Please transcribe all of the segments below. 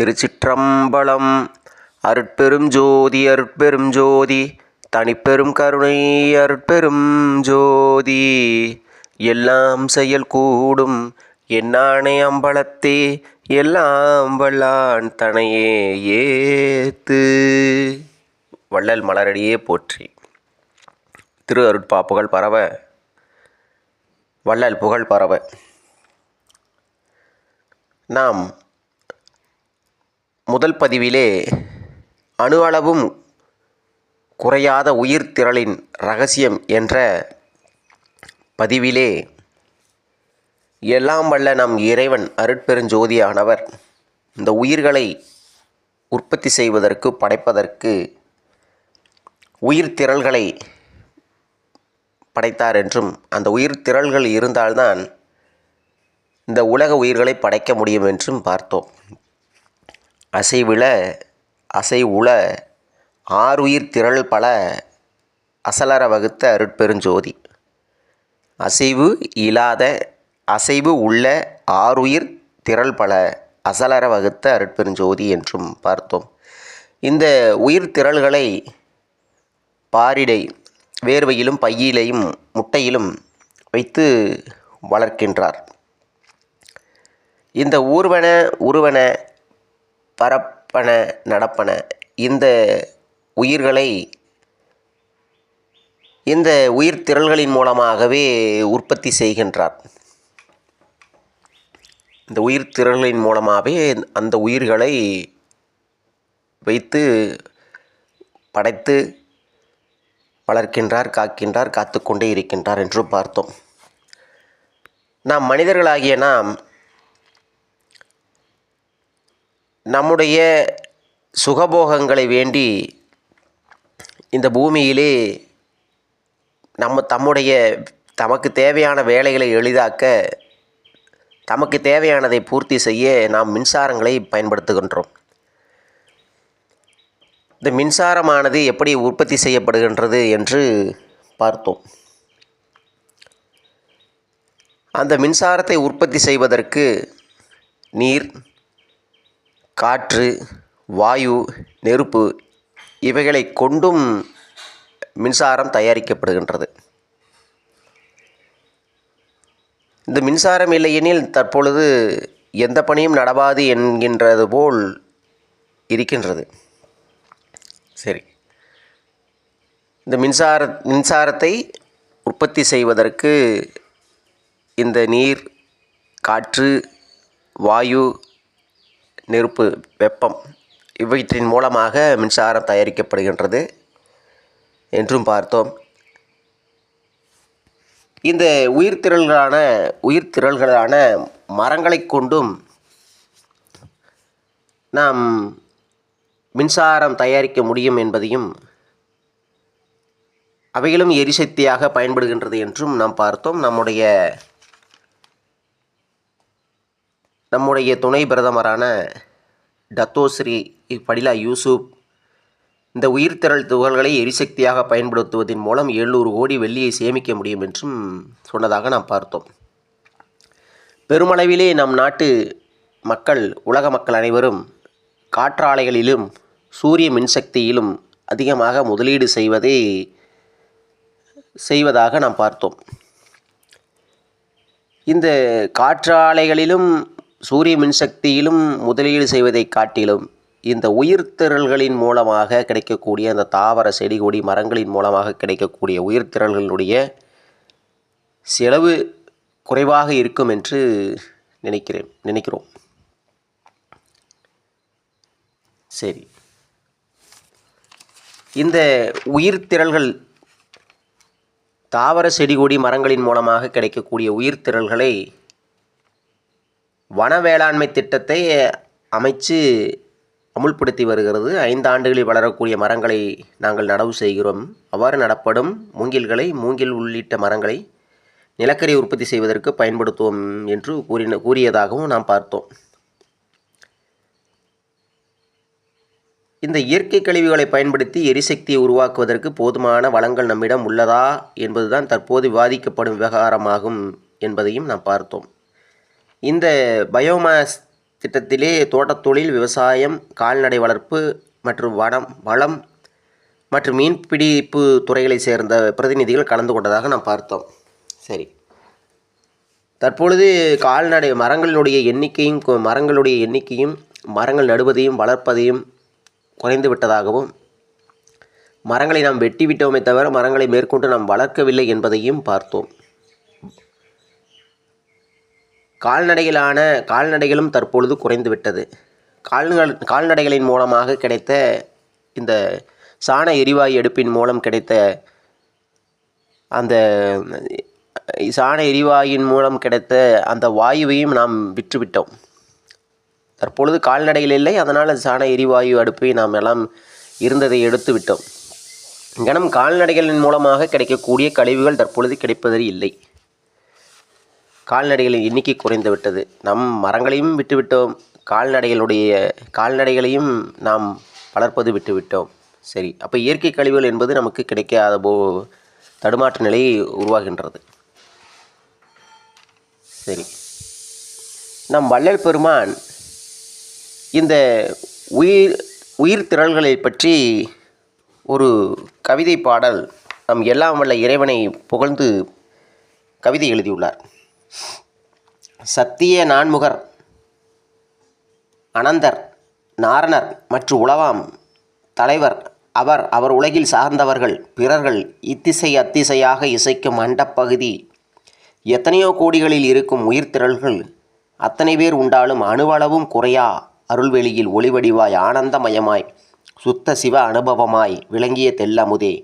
திருச்சிற்றம்பலம். அருட்பெரும் ஜோதி அருட்பெரும் ஜோதி. தனிப்பெரும் கருணை அருட்பெரும் ஜோதி. எல்லாம் செயல் கூடும். என்னானே அம்பலத்தே எல்லாம் வல்லான் தனையே ஏத்து. வள்ளல் மலரடியே போற்றி. திரு அருட்பா புகழ் பரவ. வள்ளல் புகழ் பரவ. நாம் முதல் பதிவிலே அணு அளவும் குறையாத உயிர் திரளின் ரகசியம் என்ற பதிவிலே எல்லாம் வல்ல நம் இறைவன் அருட்பெருஞ்சோதியானவர் இந்த உயிர்களை உற்பத்தி செய்வதற்கு படைப்பதற்கு உயிர் திரள்களை படைத்தார் என்றும் அந்த உயிர் திரள்கள் இருந்தால்தான் இந்த உலக உயிர்களை படைக்க முடியும் என்றும் பார்த்தோம். அசைவில அசை உள ஆறுயிர் திரள் பல அசலர வகுத்த அருட்பெருஞ்சோதி. அசைவு இல்லாத அசைவு உள்ள ஆறுயிர் திரள் பல அசலர வகுத்த அருட்பெருஞ்சோதி என்றும் பார்த்தோம். இந்த உயிர் திரள்களை பாரிடை வேர்வையிலும் பையிலையும் முட்டையிலும் வைத்து வளர்க்கின்றார். இந்த ஊர்வன உருவன பரப்பன நடப்பன. இந்த உயிர்களை இந்த உயிர் திரள்களின் மூலமாகவே உற்பத்தி செய்கின்றார். இந்த உயிர் திரள்களின் மூலமாகவே அந்த உயிர்களை வைத்து படைத்து வளர்க்கின்றார் காக்கின்றார் காத்து கொண்டே இருக்கின்றார் என்று பார்த்தோம். நாம் மனிதர்களாகிய நாம் நம்முடைய சுகபோகங்களை வேண்டி இந்த பூமியிலே நம்ம தம்முடைய தமக்கு தேவையான வேலைகளை எளிதாக்க தமக்கு தேவையானதை பூர்த்தி செய்ய நாம் மின்சாரங்களை பயன்படுத்துகின்றோம். இந்த மின்சாரமானது எப்படி உற்பத்தி செய்யப்படுகின்றது என்று பார்த்தோம். அந்த மின்சாரத்தை உற்பத்தி செய்வதற்கு நீர் காற்று வாயு நெருப்பு இவைகளை கொண்டும் மின்சாரம் தயாரிக்கப்படுகின்றது. இந்த மின்சாரம் இல்லையெனில் தற்பொழுது எந்த பணியும் நடவாது என்கின்றது போல் இருக்கின்றது. சரி. இந்த மின்சார மின்சாரத்தை உற்பத்தி செய்வதற்கு இந்த நீர் காற்று வாயு நெருப்பு வெப்பம் இவற்றின் மூலமாக மின்சாரம் தயாரிக்கப்படுகின்றது என்றும் பார்த்தோம். இந்த உயிர்த்திரள்களான உயிர்த்திரள்களான மரங்களை கொண்டும் நாம் மின்சாரம் தயாரிக்க முடியும் என்பதையும் அவைகளும் எரிசக்தியாக பயன்படுகின்றது என்றும் நாம் பார்த்தோம். நம்முடைய நம்முடைய துணை பிரதமரான டத்தோஸ்ரீ படிலா யூசுப் இந்த உயிர்த்திரள் துகள்களை எரிசக்தியாக பயன்படுத்துவதன் மூலம் எழுநூறு கோடி வெள்ளியை சேமிக்க முடியும் என்றும் சொன்னதாக நாம் பார்த்தோம். பெருமளவிலே நம் நாட்டு மக்கள் உலக மக்கள் அனைவரும் காற்றாலைகளிலும் சூரிய மின்சக்தியிலும் அதிகமாக முதலீடு செய்வதை செய்வதாக நாம் பார்த்தோம். இந்த காற்றாலைகளிலும் சூரிய மின்சக்தியிலும் முதலீடு செய்வதை காட்டிலும் இந்த உயிர்த்திரள்களின் மூலமாக கிடைக்கக்கூடிய அந்த தாவர செடி கொடி மரங்களின் மூலமாக கிடைக்கக்கூடிய உயிர்த்திரள்களுடைய செலவு குறைவாக இருக்கும் என்று நினைக்கிறேன் நினைக்கிறோம். சரி. இந்த உயிர்த்திரள்கள் தாவர செடி கொடி மரங்களின் மூலமாக கிடைக்கக்கூடிய உயிர்த்திரள்களை வன வேளாண்மை திட்டத்தை அமைச்சு அமுல்படுத்தி வருகிறது. ஐந்து ஆண்டுகளில் வளரக்கூடிய மரங்களை நாங்கள் நடவு செய்கிறோம். அவ்வாறு நடப்படும் மூங்கில்களை மூங்கில் உள்ளிட்ட மரங்களை நிலக்கரி உற்பத்தி செய்வதற்கு பயன்படுத்துவோம் என்று கூறின கூறியதாகவும் நாம் பார்த்தோம். இந்த இயற்கை கழிவுகளை பயன்படுத்தி எரிசக்தியை உருவாக்குவதற்கு போதுமான வளங்கள் நம்மிடம் உள்ளதா என்பதுதான் தற்போது விவாதிக்கப்படும் விவகாரமாகும் என்பதையும் நாம் பார்த்தோம். இந்த பயோமாஸ் திட்டத்திலே தோட்டத்தொழில் விவசாயம் கால்நடை வளர்ப்பு மற்றும் வனம் வளம் மற்றும் மீன்பிடிப்பு துறைகளை சேர்ந்த பிரதிநிதிகள் கலந்து கொண்டதாக நாம் பார்த்தோம். சரி. தற்பொழுது கால்நடை மரங்களுடைய எண்ணிக்கையும் மரங்களுடைய எண்ணிக்கையும் மரங்கள் நடுவதையும் வளர்ப்பதையும் குறைந்து விட்டதாகவும் மரங்களை நாம் வெட்டி விட்டோமே தவிர மரங்களை மேற்கொண்டு நாம் வளர்க்கவில்லை என்பதையும் பார்த்தோம். கால்நடைகளான கால்நடைகளும் தற்பொழுது குறைந்துவிட்டது. கால்கள் கால்நடை கால்நடைகளின் மூலமாக கிடைத்த இந்த சாண எரிவாயு அடுப்பின் மூலம் கிடைத்த அந்த சாண எரிவாயின் மூலம் கிடைத்த அந்த வாயுவையும் நாம் விற்றுவிட்டோம். தற்பொழுது கால்நடைகள் இல்லை அதனால் சாண எரிவாயு அடுப்பை நாம் எல்லாம் இருந்ததை எடுத்து விட்டோம் இங்கனம் கால்நடைகளின் மூலமாக கிடைக்கக்கூடிய கழிவுகள் தற்பொழுது கிடைப்பது இல்லை. கால்நடைகளின் எண்ணிக்கை குறைந்து விட்டது. நம் மரங்களையும் விட்டுவிட்டோம். கால்நடைகளுடைய கால்நடைகளையும் நாம் வளர்ப்பது விட்டுவிட்டோம். சரி அப்போ இயற்கை கழிவுகள் என்பது நமக்கு கிடைக்காத போ தடுமாற்ற நிலை உருவாகின்றது சரி. நம் வள்ளல் பெருமான் இந்த உயிர் உயிர் திரள்களை பற்றி ஒரு கவிதை பாடல் நம் எல்லாம் வல்ல இறைவனை புகழ்ந்து கவிதை எழுதியுள்ளார். சத்திய நான்முகர் அனந்தர் நாரணர் மற்றும் உளவாம் தலைவர். அவர் அவர் உலகில் சார்ந்தவர்கள் பிறர்கள் இத்திசை அத்திசையாக இசைக்கும் அண்டப்பகுதி எத்தனையோ கோடிகளில் இருக்கும் உயிர்த்திரள்கள் அத்தனை பேர் உண்டாலும் அணுவளவும் குறையா. அருள்வெளியில் ஒளிவடிவாய் ஆனந்தமயமாய் சுத்த சிவ அனுபவமாய் விளங்கிய தெல்லமுதே.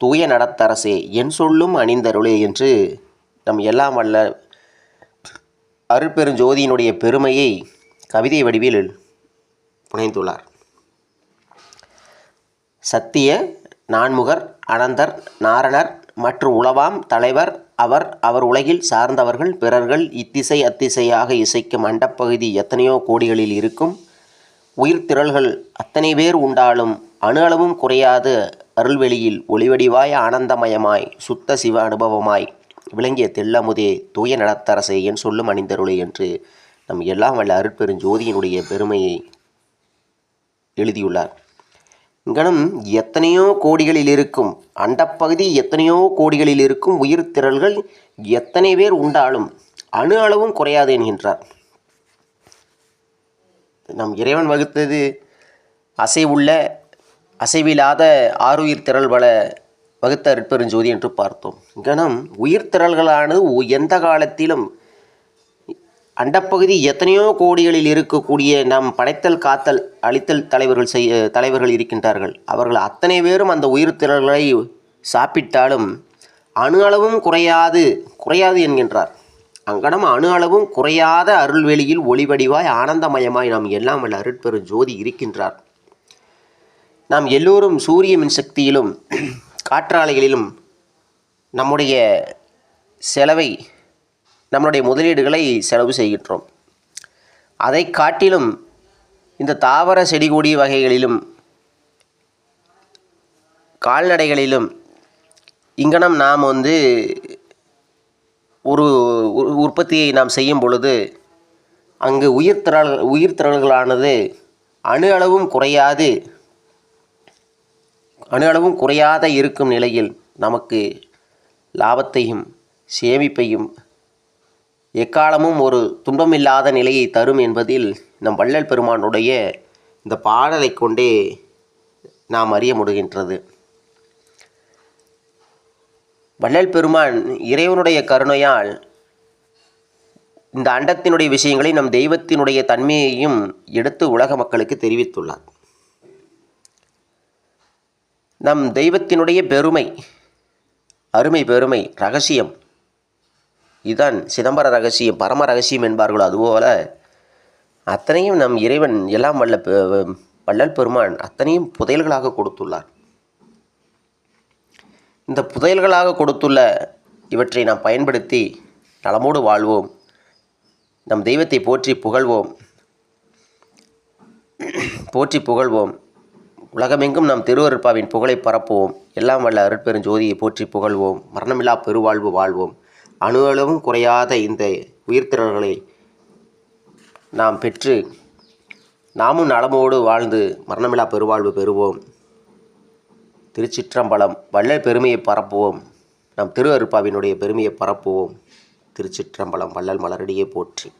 தூய நடத்தரசே என் சொல்லும் அணிந்தருளே என்று நம் எல்லாம் வல்ல அருட்பெருஞ்சோதியினுடைய பெருமையை கவிதை வடிவில் புனைந்துள்ளார். சத்திய நான்முகர் அனந்தர் நாரணர் மற்றும் உளவாம் தலைவர் அவர் அவர் உலகில் சார்ந்தவர்கள் பிறர்கள் இத்திசை அத்திசையாக இசைக்கும் அண்டப்பகுதி எத்தனையோ கோடிகளில் இருக்கும். உயிர் திரள்கள் அத்தனை பேர் உண்டாலும் அணு அளவும் குறையாது அருள்வெளியில் ஒளிவடிவாய் ஆனந்தமயமாய் சுத்த சிவ அனுபவமாய் விளங்கிய தெல்லமுதே தூய நடத்தரசே என் சொல்லும் அணிந்தருளே என்று நம் எல்லாம் வல்ல அருட்பெருஞ்சோதியினுடைய பெருமையை எழுதியுள்ளார். இங்கனம் எத்தனையோ கோடிகளில் இருக்கும் அண்டப்பகுதி எத்தனையோ கோடிகளில் இருக்கும் உயிர் திரள்கள் எத்தனை பேர் உண்டாலும் அணு அளவும் குறையாது என்கின்றார். நம் இறைவன் வகுத்தது அசைவுள்ள அசைவில்லாத ஆறுயிர் திரள் வள வகுத்த அற்பெருஞ்சோதி என்று பார்த்தோம். கணம் உயிர்த்திரள்களானது எந்த காலத்திலும் அண்டப்பகுதி எத்தனையோ கோடிகளில் இருக்கக்கூடிய நம் படைத்தல் காத்தல் அழித்தல் தலைவர்கள் செய்ய தலைவர்கள் இருக்கின்றார்கள். அவர்கள் அத்தனை பேரும் அந்த உயிர்த்திரள்களை சாப்பிட்டாலும் அணு அளவும் குறையாது குறையாது என்கின்றார். அங்கனம் அணு அளவும் குறையாத அருள்வெளியில் ஒளிவடிவாய் ஆனந்தமயமாய் நாம் எல்லாம் வல்ல அருட்பெரும் ஜோதி இருக்கின்றார். நாம் எல்லோரும் சூரிய மின்சக்தியிலும் காற்றாலைகளிலும் நம்முடைய செலவை நம்முடைய முதலீடுகளை செலவு செய்கின்றோம். அதை காட்டிலும் இந்த தாவர செடி கொடி வகைகளிலும் கால்நடைகளிலும் இங்கனம் நாம் வந்து ஒரு உ- உற்பத்தியை நாம் செய்யும் பொழுது அங்கு உயிர் திரள் உயிர் அணு அளவும் குறையாது. அணு அளவும் குறையாத இருக்கும் நிலையில் நமக்கு லாபத்தையும் சேமிப்பையும் எக்காலமும் ஒரு துன்பமில்லாத நிலையை தரும் என்பதில் நம் வள்ளல் பெருமானுடைய இந்த பாடலை கொண்டே நாம் அறிய முடிகின்றது. வள்ளல் பெருமான் இறைவனுடைய கருணையால் இந்த அண்டத்தினுடைய விஷயங்களை நம் தெய்வத்தினுடைய தன்மையையும் எடுத்து உலக மக்களுக்கு தெரிவித்துள்ளார். நம் தெய்வத்தினுடைய பெருமை அருமை பெருமை ரகசியம். இதுதான் சிதம்பர ரகசியம் பரம ரகசியம் என்பார்களோ அதுபோல அத்தனையும் நம் இறைவன் எல்லாம் வல்ல பெ- வள்ளல் பெருமான் அத்தனையும் புதையல்களாக கொடுத்துள்ளார். இந்த புதையல்களாக கொடுத்துள்ள இவற்றை நாம் பயன்படுத்தி நலமோடு வாழ்வோம். நம் தெய்வத்தை போற்றி புகழ்வோம். போற்றி புகழ்வோம். உலகமெங்கும் நாம் திருவருட்பாவின் புகழை பரப்புவோம். எல்லாம் வல்ல அருட்பெருஞ்சோதியை போற்றி புகழ்வோம். மரணமில்லா பெருவாழ்வு வாழ்வோம். அணு அளவும் குறையாத இந்த உயிர்த்திறல்களை நாம் பெற்று நாமும் நலமோடு வாழ்ந்து மரணமில்லா பெருவாழ்வு பெறுவோம். திருச்சிற்றம்பலம் வள்ளல் பெருமையை பரப்புவோம். நம் திரு அருப்பாவினுடைய பெருமையை பரப்புவோம். திருச்சிற்றம்பலம் வள்ளல் மலரடியே போற்றி.